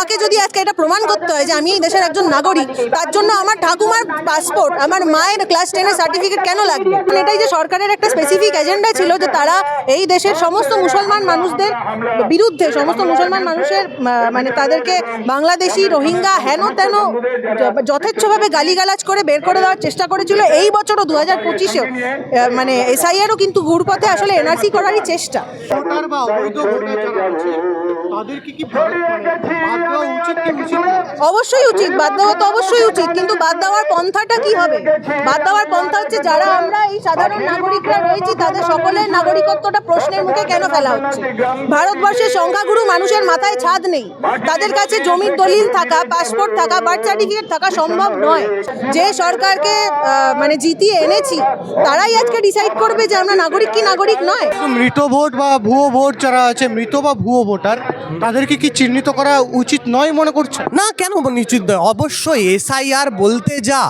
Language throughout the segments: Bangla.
আমাকে যদি আজকে এটা প্রমাণ করতে হয় যে আমি এই দেশের একজন নাগরিক, তার জন্য আমার ঠাকুমার পাসপোর্ট আমার মায়ের ক্লাস টেনের সার্টিফিকেট কেন লাগবে? এটাই যে সরকারের একটা স্পেসিফিক এজেন্ডা ছিল যে তারা এই দেশের সমস্ত মুসলমান মানুষদের বিরুদ্ধে, সমস্ত মুসলমান মানুষের মানে তাদেরকে বাংলাদেশি রোহিঙ্গা হেন তেন যথেচ্ছভাবে গালিগালাজ করে বের করে দেওয়ার চেষ্টা করেছিল। এই বছরও দু হাজার পঁচিশেও মানে এসআইআরও কিন্তু ঘুরপথে আসলে এনআরসি করারই চেষ্টা। তাদেরকে কি অবশ্যই উচিত, বাদ দেওয়া তো অবশ্যই উচিত, কিন্তু বাদ দেওয়ার পন্থাটা কি হবে? বাদ দেওয়ার পন্থা হচ্ছে যারা আমরা এই সাধারণ নাগরিকরা রয়েছি, তাদের সকলের নাগরিকত্বটা প্রশ্নের মুখে কেন ফেলা হচ্ছে? ভারতবর্ষের সংখ্যাগুরু মানুষের মাথায় ছাদ নেই। তাদের কাছে জমির দলিল থাকা, পাসপোর্ট থাকা, বার্থ সার্টিফিকেট থাকা সম্ভব নয়। যে সরকারকে মানে জিতিয়ে এনেছি, তারাই আজকে ডিসাইড করবে যে আমরা নাগরিক কি নাগরিক নয়। মৃত ভোট বা ভুয়ো ভোট যারা আছে, মৃত বা ভুয়ো ভোটার তাদেরকে কি চিহ্নিত করা উচিত নয় মনে করছে না কেন নিশ্চিত নয়? অবশ্যই এসআইআর বলতে যা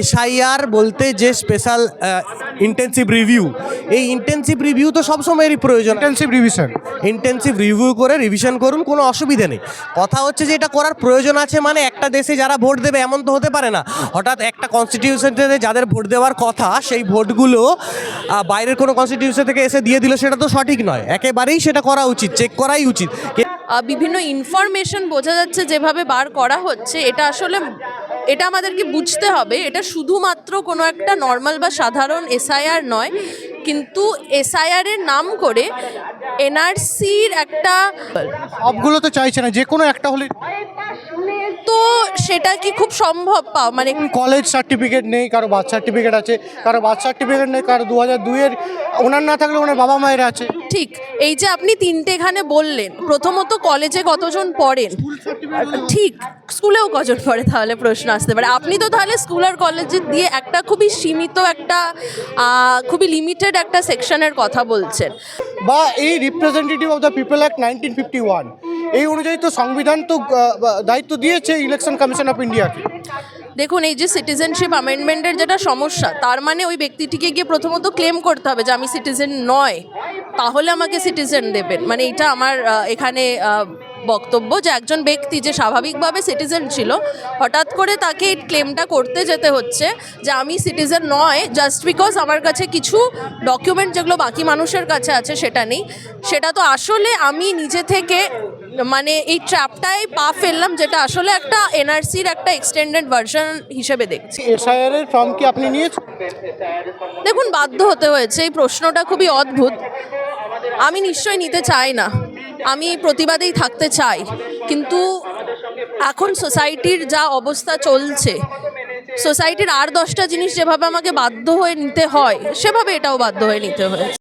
এসআইআর বলতে যে স্পেশাল ইন্টেন্সিভ রিভিউ এই ইন্টেন্সিভ রিভিউ তো সবসময়েরই প্রয়োজন। ইন্টেন্সিভ রিভিশন ইন্টেন্সিভ রিভিউ করে রিভিশন করুন কোনো অসুবিধা নেই। কথা হচ্ছে যে এটা করার প্রয়োজন আছে মানে একটা দেশে যারা ভোট দেবে এমন তো হতে পারে না। হঠাৎ একটা কনস্টিটিউশনতে যাদের ভোট দেওয়ার কথা সেই ভোটগুলো বাইরের কোনো কনস্টিটিউশন থেকে এসে দিয়ে দিল সেটা তো সঠিক নয়। একেবারেই সেটা করা উচিত চেক করাই উচিত। বিভিন্ন ইনফরমেশন বোঝা যাচ্ছে যেভাবে বার করা হচ্ছে এটা আসলে এটা আমাদেরকে বুঝতে হবে। এটা শুধুমাত্র কোনো একটা নর্মাল বা সাধারণ এসআইআর নয় কিন্তু এসআইআর এর নাম করে এনআরসির একটা সবগুলো তো চাইছে না যে কোনো একটা হলে তো সেটা কি খুব সম্ভব পাও? মানে কলেজ সার্টিফিকেট নেই কারও বার্থ সার্টিফিকেট আছে কারও বার্থ সার্টিফিকেট নেই কারও দু হাজার দুইয়ের ওনার না থাকলে ওনার বাবা মায়ের আছে। ঠিক এই যে আপনি তিনটে এখানে বললেন প্রথমত কলেজে কতজন পড়েন? ঠিক স্কুলেও কজন পড়ে তাহলে প্রশ্ন আসতে পারে। আপনি তো তাহলে স্কুল আর কলেজে দিয়ে একটা খুবই সীমিত একটা খুবই লিমিটেড একটা সেকশনের কথা বলছেন। বা এই representative of the people act nineteen fifty one এই অনুযায়ী তো সংবিধান তো দায়িত্ব দিয়েছে ইলেকশন কমিশন অফ ইন্ডিয়াকে। দেখুন, এই যে সিটিজেনশিপ অ্যামেন্ডমেন্টের যেটা সমস্যা, তার মানে ওই ব্যক্তিটিকে গিয়ে প্রথমত ক্লেম করতে হবে যে আমি সিটিজেন নয়। তাহলে আমাকে সিটিজেন দেবেন। মানে এটা আমার এখানে বক্তব্য যে একজন ব্যক্তি যে স্বাভাবিকভাবে সিটিজেন ছিল, হঠাৎ করে তাকে এই ক্লেমটা করতে যেতে হচ্ছে যে আমি সিটিজেন নয় জাস্ট বিকজ আমার কাছে কিছু ডকুমেন্ট যেগুলো বাকি মানুষের কাছে আছে সেটা নেই। সেটা তো আসলে আমি নিজে থেকে মানে এই ট্র্যাপটায় পা ফেললাম যেটা আসলে একটা এনআরসির একটা এক্সটেন্ডেড ভার্সন হিসেবে দেখছি। এসআইআর এর ফর্ম কি আপনি নিয়েছেন? দেখুন বাধ্য হতে হয়েছে এই প্রশ্নটা খুবই অদ্ভুত। আমি নিশ্চয়ই নিতে চাই না। আমি প্রতিবাদেই থাকতে চাই। কিন্তু এখন সোসাইটির যা অবস্থা চলছে সোসাইটির আর দশটা জিনিস যেভাবে আমাকে বাধ্য হয়ে নিতে হয় সেভাবে এটাও বাধ্য হয়ে নিতে হয়েছে।